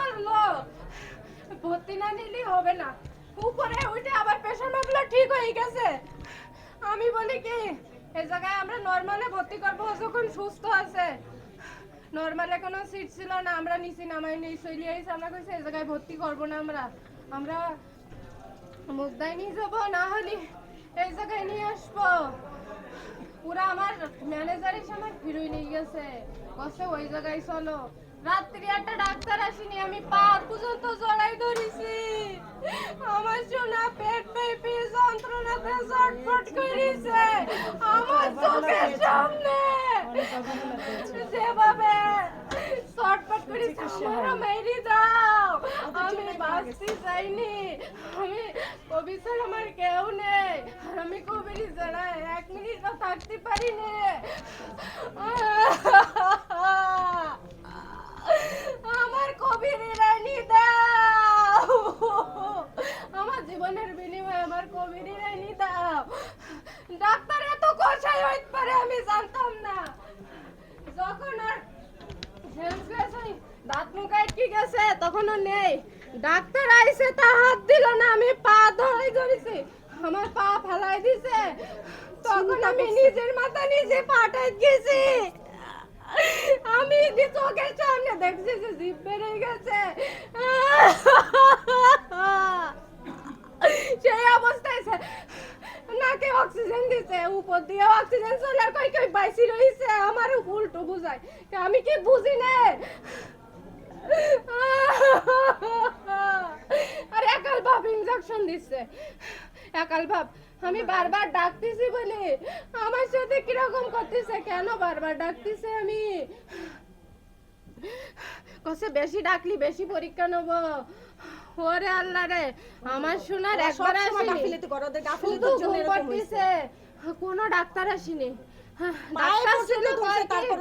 মারলো ভর্তি না নিলেই হবে না। উপরে উঠে আবার পেশেন্ট ঠিক হয়ে গেছে। আমি বলি কি এই জায়গায় আমরা নর্মালে ভর্তি করব যখন সুস্থ আছে। নর্মালে কোনো সিট ছিল না, আমরা নিচে নামাই নেই চলে আইসি। আমরা কইছি এই জায়গায় ভর্তি করব না আমরা। আমরা মুগদায় নিয়ে যাব, না হলে এই জায়গায় নিয়ে আসব। পুরা আমার ম্যানেজার এসে আমার ফিরুই নিয়ে গেছে। কষ্ট ওই জায়গায় চলো। রাত্রি একটা ডাক্তার আসেনি, আমি পা পর্যন্ত জড়াই ধরেছি। আমার সোনা পেট পেপি যন্ত্রণাতে চটফট করেছে। আমার চোখের সামনে। যেভাবে চটফট করেছে, আমারও মেরি দাও। আমি বাঁচতে চাইনি। আমি কবি আমার কেউ নেই। আমি কবির ছাড়া এক মিনিটও থাকতে পারি নে আমার কবির রানী দাও আমার জীবনের বিনিময়ে আমার রানী দাও। ডাক্তার এত কষাই হইতে পারে আমি জানতাম না। যখন আর দাঁত মুখ আটকে গেছে তখনও নেই। ডাক্তার আইছে তা হাত দিল না আমি পা ধরাই ধরেছি। আমার পা ফেলাই দিছে। তখন আমি নিজের মাথা নিজে পাঠাই গেছি আমি কি চোখের সামনে দেখছি যে জিভ বেড়ে গেছে সেই অবস্থায় সে- নাকে অক্সিজেন দিছে, উপর দিয়ে অক্সিজেন চলার কই কই বাইসি রইছে আমার উল্টো বুঝায় আমি কি বুঝি না? আর একাল ভাব ইনজেকশন দিচ্ছে একাল ভাব, আমি বারবার ডাকতেছি বলে। আমার সাথে কীরকম করতেছে, কেন বারবার ডাকতেছে আমি? কসে বেশি ডাকলি, বেশি পরীক্ষা নেব। ওরে আল্লাহ রে আমার শোনার একবার আসেনি শুধু ঘুম। পাড়তিছে। কোনো ডাক্তার আসেনি হ্যাঁ, ডাক্তার ছিল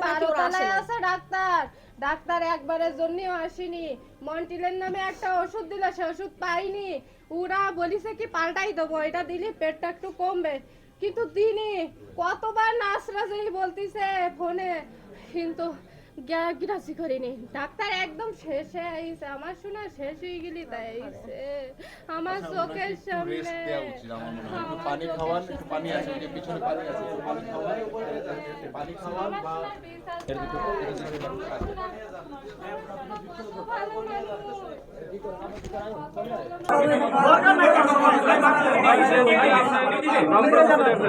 বারোতলায়। আছে ডাক্তার ডাক্তার একবারের জন্যও আসেনি মন্টিলের নামে একটা ওষুধ দিল সে ওষুধ পাইনি ওরা বলিছে কি পাল্টাই দেবো এটা দিলে পেটটা একটু কমবে কিন্তু দিনে কতবার নাচরা যেই বলতিছে ফোনে কিন্তু গ্রাসি করিনি ডাক্তার একদম শেষে আইছে আমার শোনা শেষ হয়ে গেলি তাই আইছে আমার চোখের সামনে মনে হয় পানি খাওয়ান পানি আছে যে পিছনে পানি আছে পানি খাওয়ান পানি খাওয়ান বা এর ভিতরে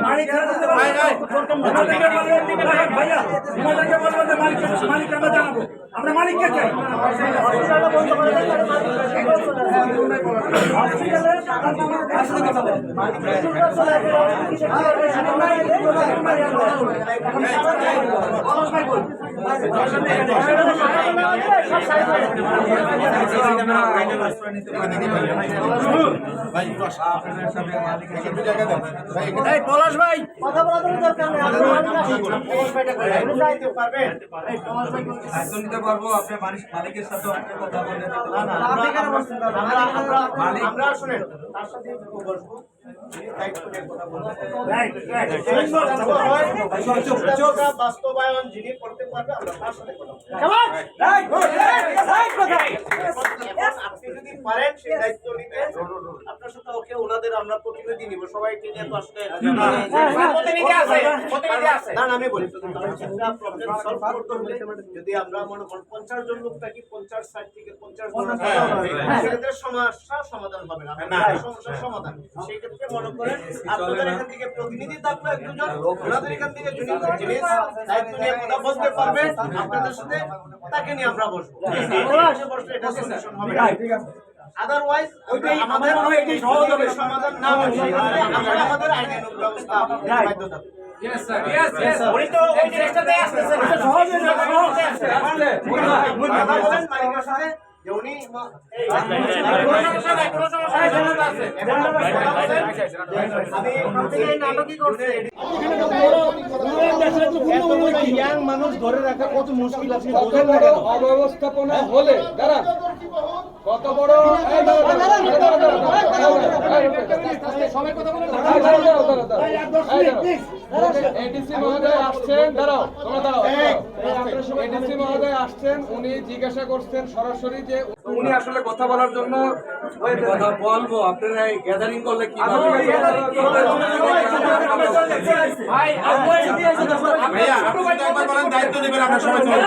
নাই। এর আমরা জানাব। আমরা মালিককে চাই ভাই দেন। ভাই এখানে এই পলাশ ভাই পারব আপনি মালিকের সাথে কথা বলে আমরা শুনেন তার সাথে বসবো। বাস্তবায়ন যিনি করতে পারবে আমরা তার সাথে কথা আপনি যদি পারেন সেই দায়িত্ব নিতে। আপনার সাথে ওকে ওনাদের আমরা প্রতিনিধি নিব। সবাইকে নিয়ে তো আসলে প্রতিনিধি আছে প্রতিনিধি আছে। না না, আমি বলি। প্রবলেম সলভ করতে হলে যদি আমরা মনে করেন পঞ্চাশ জন লোক থাকি পঞ্চাশ সাইড থেকে পঞ্চাশ জন সেক্ষেত্রে সমস্যা সমাধান হবে না সমস্যার সমাধান সেই ক্ষেত্রে মনে করেন আপনাদের এখান থেকে প্রতিনিধি থাকবে এক দুজন ওনাদের এখান থেকে যিনি দায়িত্ব নিয়ে কথা বলতে পারবে আপনাদের সাথে তাকে নিয়ে আমরা বসবো। বসলে এটা সলিউশন হবে। আদারওয়াইজ ওইটাই আমাদের মনে হয় এটাই সহজ হবে। সমাধান না আমরা আমাদের আইনানুগ ব্যবস্থা বাধ্য থাকব উনি তো ওই জিনিসটাতেই আসতেছেন সহজ হয়ে ইয়াং মানুষ ধরে রাখা কত মুশকিল আছে অব্যবস্থাপনা হলে দাঁড়ান কত বড় সবাই কথা বলে এডিসি মহোদয় আসছেন দাঁড়াও তোমরা দাঁড়াও এডিসি মহোদয় আসছেন উনি জিজ্ঞাসা করছেন সরাসরি যে উনি আসলে কথা বলার জন্য কথা বলব আপনারা গ্যাদারিং করলে কি আপনি যদি একবার বলেন দায়িত্ব নেবেন আমরা সবাই চলে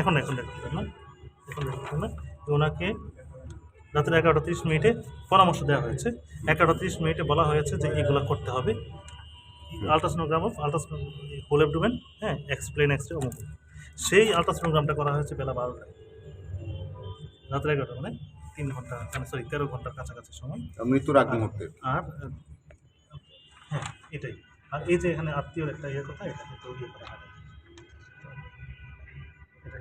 এখন এখন না? এখন দেখুন না? ওনাকে রাতের এগারোটা তিরিশ মিনিটে পরামর্শ দেওয়া হয়েছে। এগারোটা তিরিশ মিনিটে বলা হয়েছে যে এগুলো করতে হবে। Ultrasonogram of ultrasono whole abdomen হ্যাঁ এক্সপ্লেন এক্সরে অমুক। সেই আলট্রাসোনোগ্রামটা করা হয়েছে বেলা বারোটায়। রাতের এগারোটা মানে তিন ঘণ্টা মানে সরি তেরো ঘণ্টার কাছাকাছি সময়। মৃত্যুর আগ মুহূর্তে। আর হ্যাঁ এটাই। আর এই যে এখানে আত্মীয়র একটা ইয়ে কথা এটা কিন্তু ইয়ে করা এটা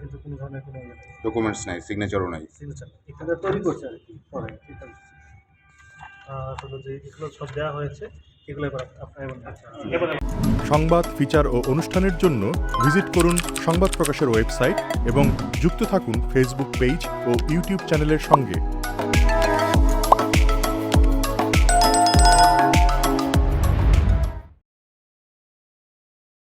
কিন্তু কোনো ধরনের কোনো ডকুমেন্টস নাই। সিগনেচারও নাই সিগনেচার এখানে তৈরি করছে আর কি পরে ঠিক আছে। আর হলো যে এগুলো সব দেওয়া হয়েছে এগুলো এবার আপনার এবার এবার সংবাদ ফিচার ও অনুষ্ঠানের জন্য ভিজিট করুন সংবাদ প্রকাশের ওয়েবসাইট এবং যুক্ত থাকুন ফেসবুক পেজ ও ইউটিউব চ্যানেলের সঙ্গে।